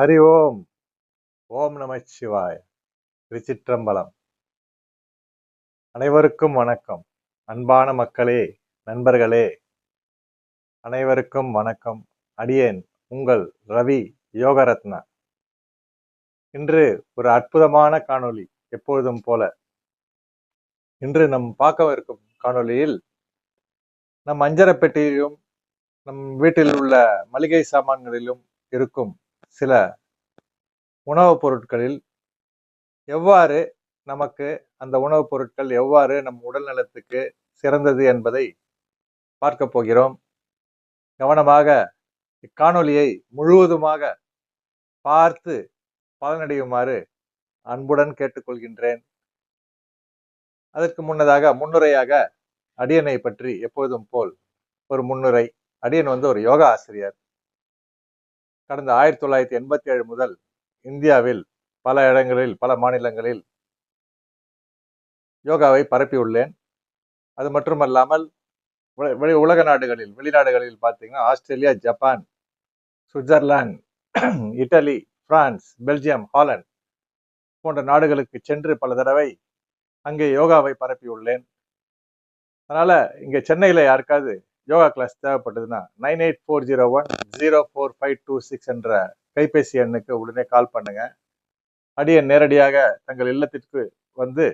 ஹரி ஓம். ஓம் நம சிவாய். திருச்சிற்றம்பலம். அனைவருக்கும் வணக்கம். அன்பான மக்களே நண்பர்களே. அனைவருக்கும் வணக்கம். அடியேன் உங்கள் ரவி யோகரத்னா. இன்று ஒரு அற்புதமான காணொளி எப்பொழுதும் போல. இன்று நம் பார்க்கவிருக்கும் காணொளியில் நம் அஞ்சரப்பெட்டியிலும் நம் வீட்டில் உள்ள மளிகை சாமான்களிலும் இருக்கும் சில உணவுப் பொருட்களில் எவ்வாறு நமக்கு அந்த உணவுப் பொருட்கள் எவ்வாறு நம் உடல் நலத்துக்கு சிறந்தது என்பதை பார்க்க போகிறோம். கவனமாக இக்காணொலியை முழுவதுமாக பார்த்து பலனடையுமாறு அன்புடன் கேட்டுக்கொள்கின்றேன். அதற்கு முன்னதாக முன்னுரையாக அடியனை பற்றி எப்போதும் போல் ஒரு முன்னுரை. அடியன் வந்து ஒரு யோகா ஆசிரியர். கடந்த ஆயிரத்தி தொள்ளாயிரத்தி எண்பத்தி ஏழு முதல் இந்தியாவில் பல இடங்களில் பல மாநிலங்களில் யோகாவை பரப்பியுள்ளேன். அது மட்டுமல்லாமல் வெளி உலக நாடுகளில் வெளிநாடுகளில் பார்த்தீங்கன்னா Australia Japan Switzerland Italy France Belgium Holland போன்ற நாடுகளுக்கு சென்று பல தடவை அங்கே யோகாவை பரப்பியுள்ளேன். அதனால் இங்கே சென்னையில் யாருக்காவது yoga class தேவைப்பட்டதுன்னா nine eight four zero one zero four five two six என்ற கைபேசி எண்ணுக்கு உடனே கால் பண்ணுங்க. அடியை நேரடியாக தங்கள் இல்லத்திற்கு வந்து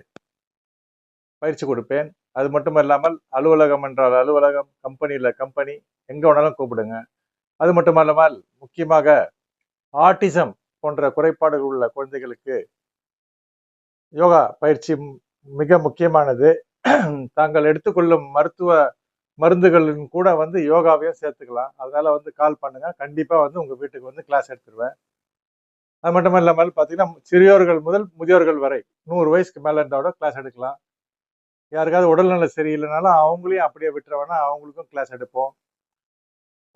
பயிற்சி கொடுப்பேன். அது மட்டும் இல்லாமல் அலுவலகம் என்றால் அலுவலகம் கம்பெனியில் கம்பெனி எங்கே வேணாலும் கூப்பிடுங்க. அது மட்டும் இல்லாமல் முக்கியமாக ஆட்டிசம் போன்ற குறைபாடுகள் உள்ள குழந்தைகளுக்கு யோகா பயிற்சி மிக முக்கியமானது. தாங்கள் எடுத்துக்கொள்ளும் மருத்துவ மருந்துகளின் கூட வந்து யோகாவையும் சேர்த்துக்கலாம். அதனால வந்து கால் பண்ணுங்க. கண்டிப்பா வந்து உங்க வீட்டுக்கு வந்து கிளாஸ் எடுத்துருவேன். அது மட்டும் இல்லாமல் பார்த்தீங்கன்னா சிறியோர்கள் முதல் முதியோர்கள் வரை நூறு வயசுக்கு மேல இருந்தாவோட கிளாஸ் எடுக்கலாம். யாருக்காவது உடல்நிலை சரியில்லைனாலும் அவங்களையும் அப்படியே விட்டுறவனா அவங்களுக்கும் கிளாஸ் எடுப்போம்.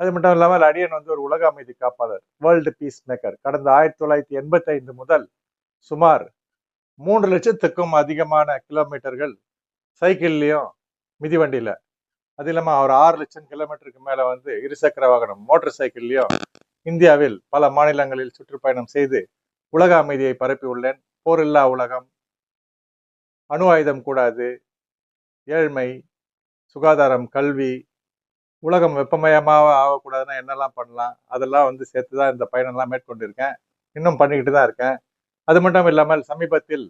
அது மட்டும் இல்லாமல் அடியன் வந்து ஒரு உலக அமைதி காப்பாளர் வேர்ல்டு பீஸ் மேக்கர் கடந்த ஆயிரத்தி தொள்ளாயிரத்தி எண்பத்தி ஐந்து முதல் சுமார் மூன்று லட்சத்துக்கும் அதிகமான கிலோமீட்டர்கள் சைக்கிள்லேயும் மிதிவண்டியில் அது இல்லாமல் ஒரு ஆறு லட்சம் கிலோமீட்டருக்கு மேல வந்து இருசக்கர வாகனம் மோட்டார் சைக்கிள்லையும் இந்தியாவில் பல மாநிலங்களில் சுற்றுப்பயணம் செய்து உலக அமைதியை பரப்பி உள்ளேன். போரில்லா உலகம் அணு ஆயுதம் கூடாது ஏழ்மை சுகாதாரம் கல்வி உலகம் வெப்பமயமாக ஆகக்கூடாதுன்னா என்னெல்லாம் பண்ணலாம்? அதெல்லாம் வந்து சேர்த்து தான் இந்த பயணம்லாம் மேற்கொண்டிருக்கேன். இன்னும் பண்ணிக்கிட்டு தான் இருக்கேன். அது மட்டும் இல்லாமல் சமீபத்தில்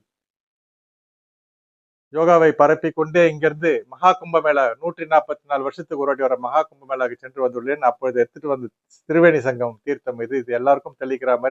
யோகாவை பரப்பி கொண்டே இங்கிருந்து மகா கும்பமேளா நூற்றி நாற்பத்தி நாலு வருஷத்துக்கு ஒரு வாட்டி வர மகா கும்பமேளாவுக்கு சென்று வந்துள்ளேன். அப்பொழுது எடுத்துட்டு வந்து திருவேணி சங்கம் தீர்த்தம் இது இது எல்லாருக்கும் தெளிக்கிற மாதிரி